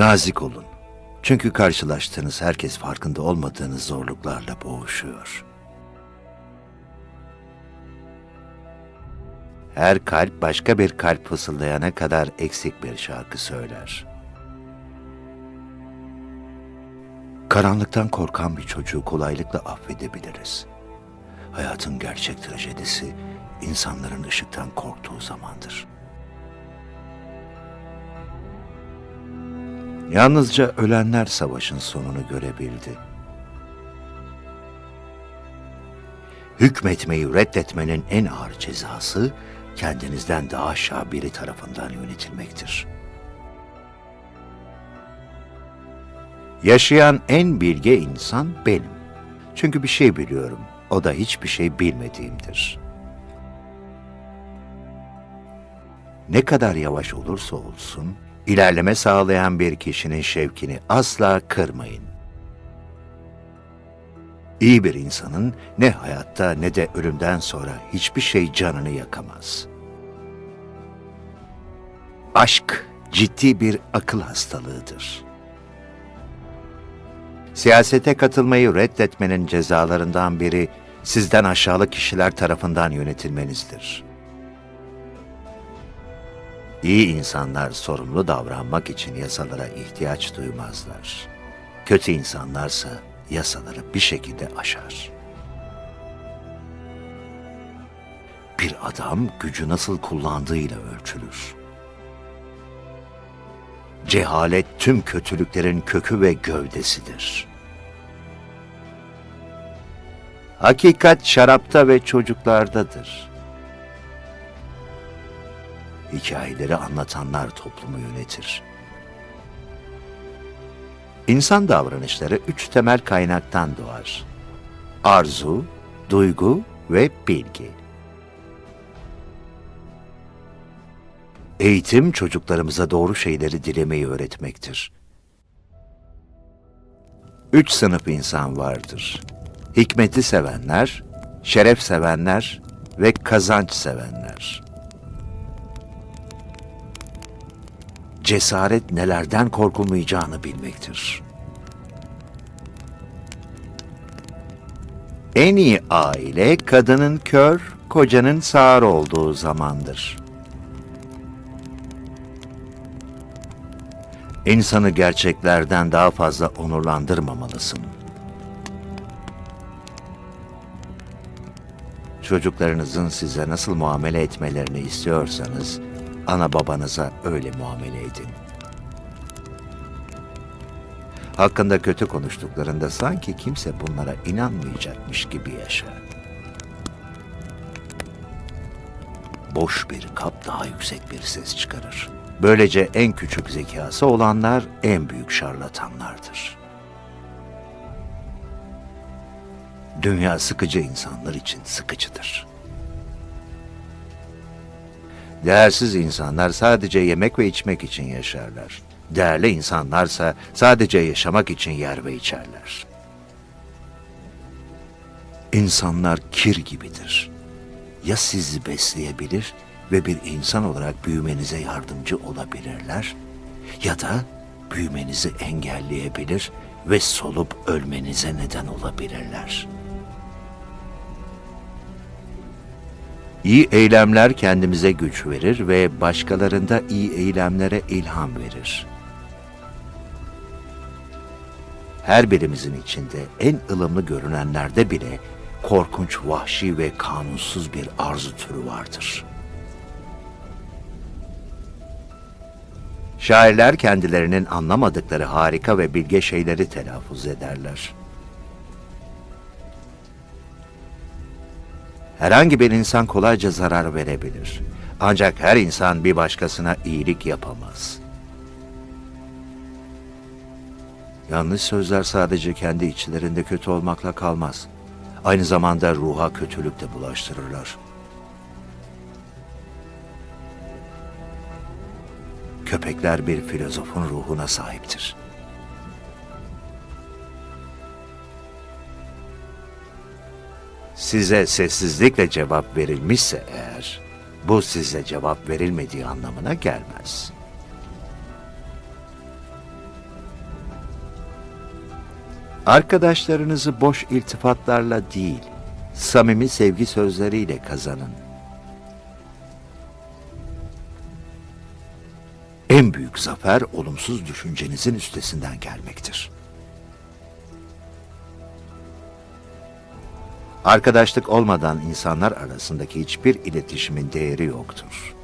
Nazik olun. Çünkü karşılaştığınız herkes farkında olmadığınız zorluklarla boğuşuyor. Her kalp başka bir kalp fısıldayana kadar eksik bir şarkı söyler. Karanlıktan korkan bir çocuğu kolaylıkla affedebiliriz. Hayatın gerçek trajedisi insanların ışıktan korktuğu zamandır. Yalnızca ölenler savaşın sonunu görebildi. Hükmetmeyi reddetmenin en ağır cezası kendinizden daha aşağı biri tarafından yönetilmektir. Yaşayan en bilge insan benim. Çünkü bir şey biliyorum, o da hiçbir şey bilmediğimdir. Ne kadar yavaş olursa olsun, ilerleme sağlayan bir kişinin şevkini asla kırmayın. İyi bir insanın ne hayatta ne de ölümden sonra hiçbir şey canını yakamaz. Aşk ciddi bir akıl hastalığıdır. Siyasete katılmayı reddetmenin cezalarından biri sizden aşağılık kişiler tarafından yönetilmenizdir. İyi insanlar sorumlu davranmak için yasalara ihtiyaç duymazlar. Kötü insanlarsa yasaları bir şekilde aşar. Bir adam gücü nasıl kullandığıyla ölçülür. Cehalet tüm kötülüklerin kökü ve gövdesidir. Hakikat şarapta ve çocuklardadır. Hikayeleri anlatanlar toplumu yönetir. İnsan davranışları üç temel kaynaktan doğar. Arzu, duygu ve bilgi. Eğitim çocuklarımıza doğru şeyleri dilemeyi öğretmektir. Üç sınıf insan vardır. Hikmeti sevenler, şeref sevenler ve kazanç sevenler. Cesaret nelerden korkulmayacağını bilmektir. En iyi aile kadının kör, kocanın sağır olduğu zamandır. İnsanı gerçeklerden daha fazla onurlandırmamalısın. Çocuklarınızın size nasıl muamele etmelerini istiyorsanız, ana babanıza öyle muamele edin. Hakkında kötü konuştuklarında sanki kimse bunlara inanmayacakmış gibi yaşa. Boş bir kap daha yüksek bir ses çıkarır. Böylece en küçük zekası olanlar en büyük şarlatanlardır. Dünya sıkıcı insanlar için sıkıcıdır. Değersiz insanlar sadece yemek ve içmek için yaşarlar. Değerli insanlarsa sadece yaşamak için yer ve içerler. İnsanlar kir gibidir. Ya sizi besleyebilir ve bir insan olarak büyümenize yardımcı olabilirler ya da büyümenizi engelleyebilir ve solup ölmenize neden olabilirler.'' İyi eylemler kendimize güç verir ve başkalarında iyi eylemlere ilham verir. Her birimizin içinde en ılımlı görünenlerde bile korkunç, vahşi ve kanunsuz bir arzu türü vardır. Şairler kendilerinin anlamadıkları harika ve bilge şeyleri telaffuz ederler. Herhangi bir insan kolayca zarar verebilir. Ancak her insan bir başkasına iyilik yapamaz. Yanlış sözler sadece kendi içlerinde kötü olmakla kalmaz. Aynı zamanda ruha kötülük de bulaştırırlar. Köpekler bir filozofun ruhuna sahiptir. size sessizlikle cevap verilmişse eğer, bu size cevap verilmediği anlamına gelmez. Arkadaşlarınızı boş iltifatlarla değil, samimi sevgi sözleriyle kazanın. En büyük zafer olumsuz düşüncenizin üstesinden gelmektir.'' Arkadaşlık olmadan insanlar arasındaki hiçbir iletişimin değeri yoktur.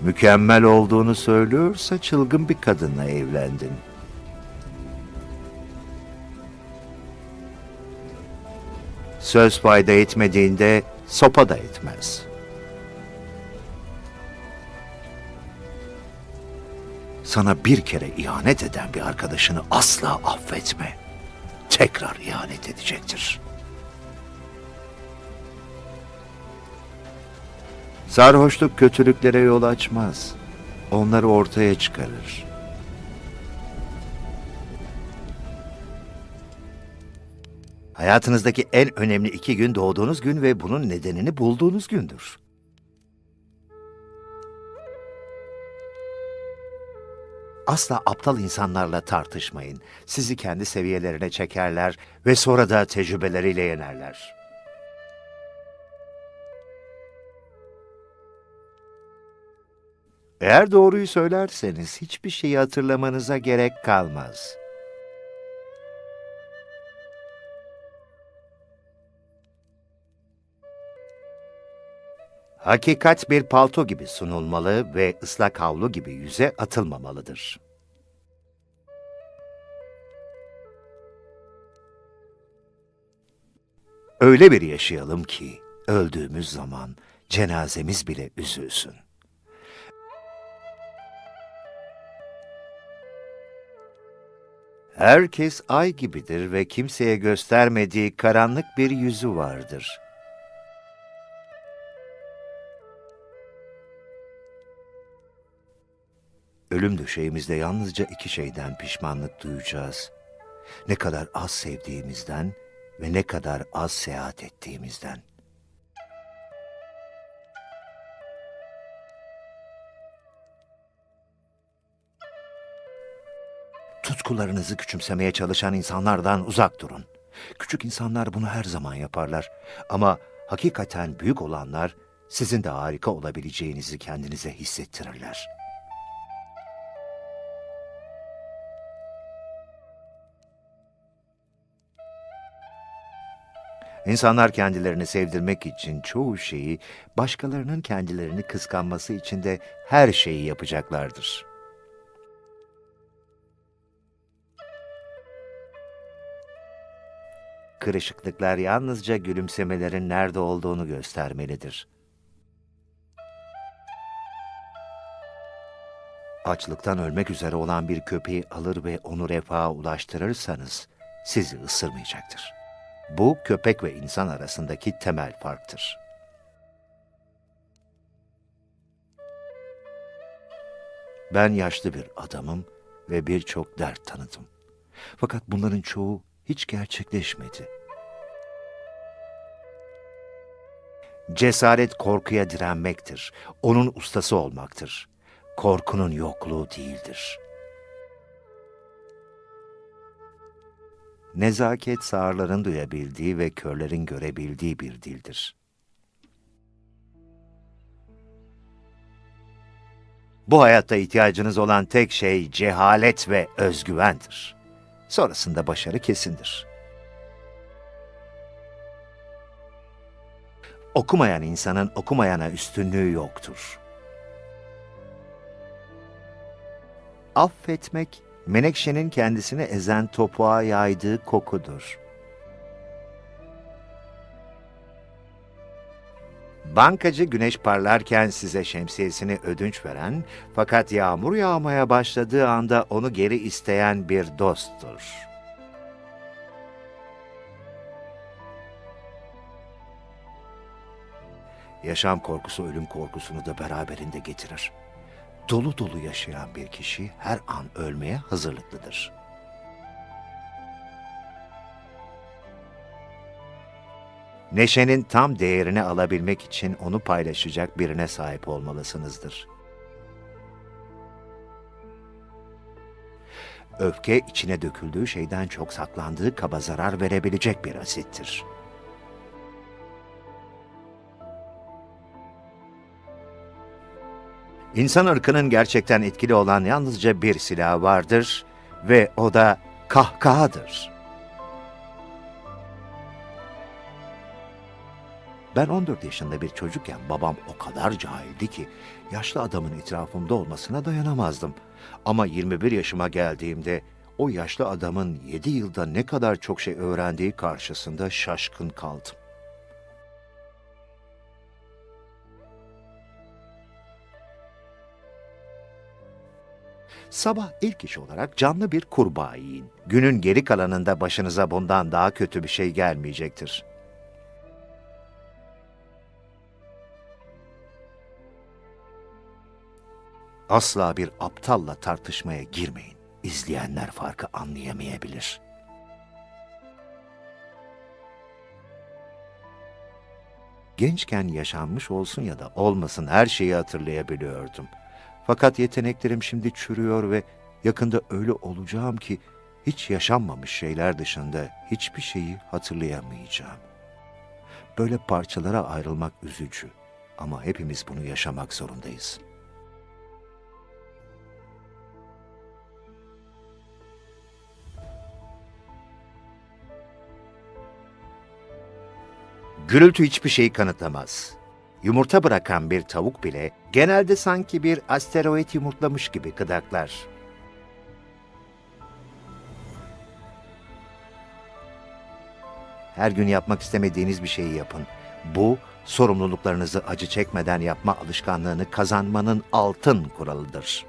Mükemmel olduğunu söylüyorsa çılgın bir kadınla evlendin. Söz fayda etmediğinde sopa da etmez. Sana bir kere ihanet eden bir arkadaşını asla affetme. Tekrar ihanet edecektir. Sarhoşluk kötülüklere yol açmaz. Onları ortaya çıkarır. Hayatınızdaki en önemli iki gün doğduğunuz gün ve bunun nedenini bulduğunuz gündür. Asla aptal insanlarla tartışmayın. Sizi kendi seviyelerine çekerler ve sonra da tecrübeleriyle yenerler. Eğer doğruyu söylerseniz hiçbir şeyi hatırlamanıza gerek kalmaz. Hakikat bir palto gibi sunulmalı ve ıslak havlu gibi yüze atılmamalıdır. Öyle bir yaşayalım ki öldüğümüz zaman cenazemiz bile üzülsün. Herkes ay gibidir ve kimseye göstermediği karanlık bir yüzü vardır. Ölüm döşeğimizde yalnızca iki şeyden pişmanlık duyacağız. Ne kadar az sevdiğimizden ve ne kadar az seyahat ettiğimizden. Tutkularınızı küçümsemeye çalışan insanlardan uzak durun. Küçük insanlar bunu her zaman yaparlar. Ama hakikaten büyük olanlar sizin de harika olabileceğinizi kendinize hissettirirler. İnsanlar kendilerini sevdirmek için çoğu şeyi, başkalarının kendilerini kıskanması için de her şeyi yapacaklardır. Kırışıklıklar yalnızca gülümsemelerin nerede olduğunu göstermelidir. Açlıktan ölmek üzere olan bir köpeği alır ve onu refaha ulaştırırsanız sizi ısırmayacaktır. Bu köpek ve insan arasındaki temel farktır. Ben yaşlı bir adamım ve birçok dert tanıdım. Fakat bunların çoğu hiç gerçekleşmedi. Cesaret korkuya direnmektir. Onun ustası olmaktır. Korkunun yokluğu değildir. Nezaket sağırların duyabildiği ve körlerin görebildiği bir dildir. Bu hayatta ihtiyacınız olan tek şey cehalet ve özgüvendir. Sonrasında başarı kesindir. Okumayan insanın okumayana üstünlüğü yoktur. Affetmek, Menekşe'nin kendisini ezen topuğa yaydığı kokudur. Bankacı güneş parlarken size şemsiyesini ödünç veren fakat yağmur yağmaya başladığı anda onu geri isteyen bir dosttur. Yaşam korkusu ölüm korkusunu da beraberinde getirir. Dolu dolu yaşayan bir kişi her an ölmeye hazırlıklıdır. Neşenin tam değerini alabilmek için onu paylaşacak birine sahip olmalısınızdır. öfke içine döküldüğü şeyden çok saklandığı kaba zarar verebilecek bir asittir. İnsan ırkının gerçekten etkili olan yalnızca bir silah vardır ve o da kahkahadır. Ben 14 yaşında bir çocukken babam o kadar cahildi ki yaşlı adamın etrafımda olmasına dayanamazdım. Ama 21 yaşıma geldiğimde o yaşlı adamın 7 yılda ne kadar çok şey öğrendiği karşısında şaşkın kaldım. Sabah ilk iş olarak canlı bir kurbağa yiyin. Günün geri kalanında başınıza bundan daha kötü bir şey gelmeyecektir. Asla bir aptalla tartışmaya girmeyin. İzleyenler farkı anlayamayabilir. Gençken yaşanmış olsun ya da olmasın her şeyi hatırlayabiliyordum. Fakat yeteneklerim şimdi çürüyor ve yakında öyle olacağım ki hiç yaşanmamış şeyler dışında hiçbir şeyi hatırlayamayacağım. Böyle parçalara ayrılmak üzücü ama hepimiz bunu yaşamak zorundayız.'' Gürültü hiçbir şeyi kanıtlamaz. Yumurta bırakan bir tavuk bile genelde sanki bir asteroid yumurtlamış gibi gıdaklar. Her gün yapmak istemediğiniz bir şeyi yapın. Bu, sorumluluklarınızı acı çekmeden yapma alışkanlığını kazanmanın altın kuralıdır.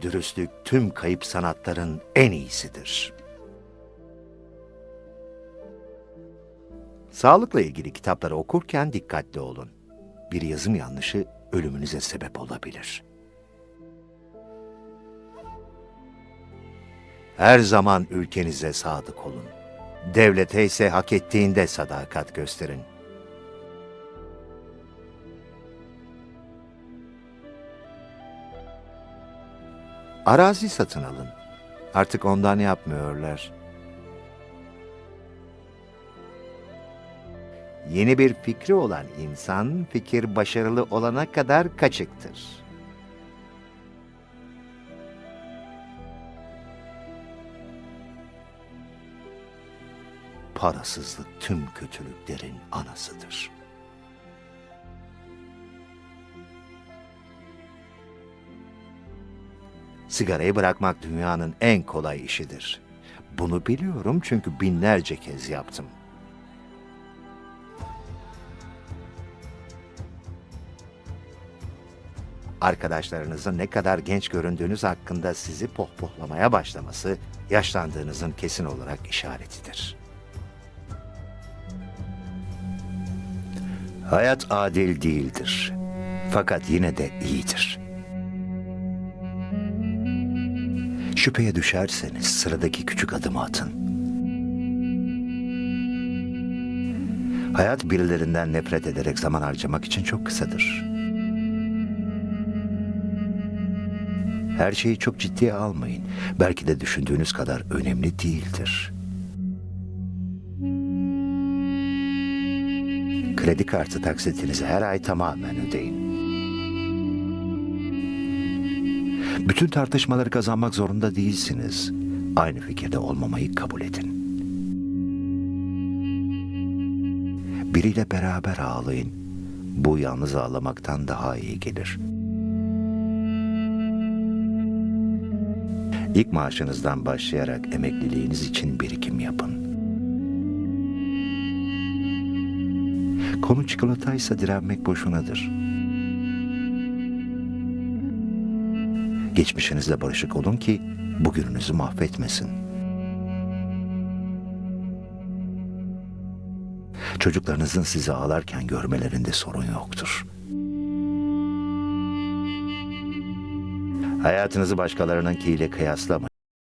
Dürüstlük tüm kayıp sanatların en iyisidir. Sağlıkla ilgili kitapları okurken dikkatli olun. Bir yazım yanlışı ölümünüze sebep olabilir. Her zaman ülkenize sadık olun. Devlete ise hak ettiğinde sadakat gösterin. Arazi satın alın. Artık ondan yapmıyorlar. Yeni bir fikri olan insan fikir başarılı olana kadar kaçıktır. Parasızlık tüm kötülüklerin anasıdır. Sigarayı bırakmak dünyanın en kolay işidir. Bunu biliyorum çünkü binlerce kez yaptım. Arkadaşlarınızın ne kadar genç göründüğünüz hakkında sizi pohpohlamaya başlaması yaşlandığınızın kesin olarak işaretidir. Hayat adil değildir. Fakat yine de iyidir. Şüpheye düşerseniz sıradaki küçük adımı atın. Hayat birilerinden nefret ederek zaman harcamak için çok kısadır. Her şeyi çok ciddiye almayın. Belki de düşündüğünüz kadar önemli değildir. Kredi kartı taksitinizi her ay tamamen ödeyin. Bütün tartışmaları kazanmak zorunda değilsiniz. Aynı fikirde olmamayı kabul edin. Biriyle beraber ağlayın. Bu yalnız ağlamaktan daha iyi gelir. İlk maaşınızdan başlayarak emekliliğiniz için birikim yapın. Konu çikolataysa direnmek boşunadır. Geçmişinizle barışık olun ki bugününüzü mahvetmesin. Çocuklarınızın sizi ağlarken görmelerinde sorun yoktur. Hayatınızı başkalarınınkiyle kıyaslamayın.